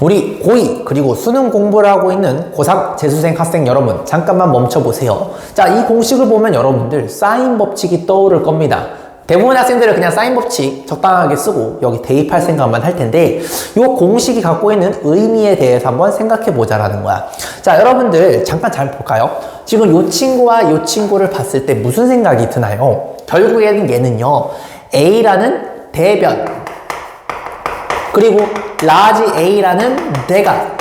우리 고2 그리고 수능 공부를 하고 있는 고3 재수생 학생 여러분 잠깐만 멈춰보세요. 자, 이 공식을 보면 여러분들 사인 법칙이 떠오를 겁니다. 대부분 학생들은 그냥 사인 법칙 적당하게 쓰고 여기 대입할 생각만 할 텐데 이 공식이 갖고 있는 의미에 대해서 한번 생각해 보자라는 거야. 자, 여러분들 잠깐 잘 볼까요? 지금 이 친구와 이 친구를 봤을 때 무슨 생각이 드나요? 결국에는 얘는요. A라는 대변 그리고 라지 A라는 대각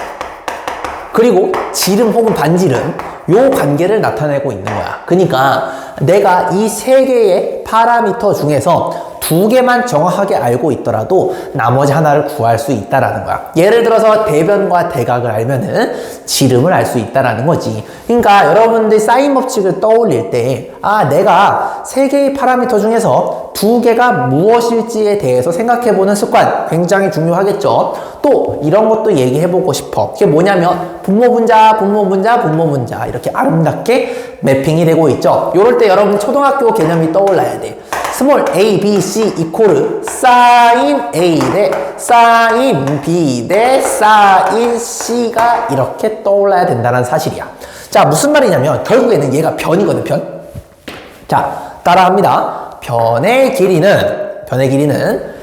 그리고 지름 혹은 반지름 요 관계를 나타내고 있는 거야. 그러니까 내가 이 세 개의 파라미터 중에서 두 개만 정확하게 알고 있더라도 나머지 하나를 구할 수 있다라는 거야. 예를 들어서 대변과 대각을 알면은 지름을 알 수 있다라는 거지. 그러니까 여러분들 사인 법칙을 떠올릴 때, 아, 내가 세 개의 파라미터 중에서 두 개가 무엇일지에 대해서 생각해 보는 습관 굉장히 중요하겠죠. 또 이런 것도 얘기해 보고 싶어. 그게 뭐냐면 분모 분자, 분모 분자, 분모 분자 이렇게 아름답게 매핑이 되고 있죠. 요럴 때 여러분 초등학교 개념이 떠올라야 돼. 스몰 a, b, c 이코르 사인 a 대 사인 b 대 사인 c가 이렇게 떠올라야 된다는 사실이야. 자, 무슨 말이냐면 결국에는 얘가 변이거든, 변. 자, 따라합니다. 변의 길이는 변의 길이는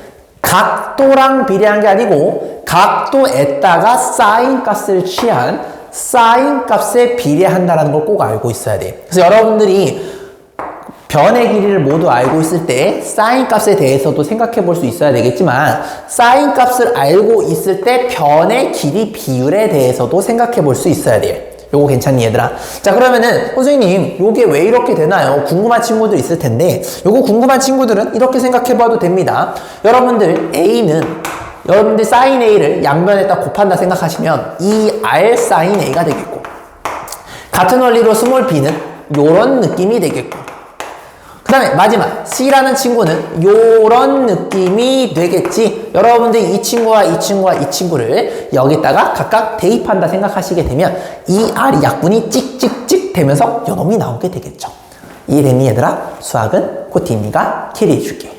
각도랑 비례한 게 아니고 각도에다가 사인 값을 취한 사인 값에 비례한다는 걸 꼭 알고 있어야 돼. 그래서 여러분들이 변의 길이를 모두 알고 있을 때 사인 값에 대해서도 생각해 볼 수 있어야 되겠지만 사인 값을 알고 있을 때 변의 길이 비율에 대해서도 생각해 볼 수 있어야 돼요. 요거 괜찮니 얘들아? 자 그러면은 선생님 요게 왜 이렇게 되나요? 궁금한 친구들 있을 텐데 요거 궁금한 친구들은 이렇게 생각해 봐도 됩니다. 여러분들 A는 여러분들 사인 A를 양변에다 곱한다 생각하시면 이 R 사인 A가 되겠고 같은 원리로 스몰 b는 요런 느낌이 되겠고 그 다음에 마지막 C라는 친구는 요런 느낌이 되겠지. 여러분들 이 친구와 이 친구와 이 친구를 여기다가 각각 대입한다 생각하시게 되면 이 R이 약분이 찍찍찍 되면서 요놈이 나오게 되겠죠. 이해됐니 얘들아? 수학은 코티미가 캐리해 줄게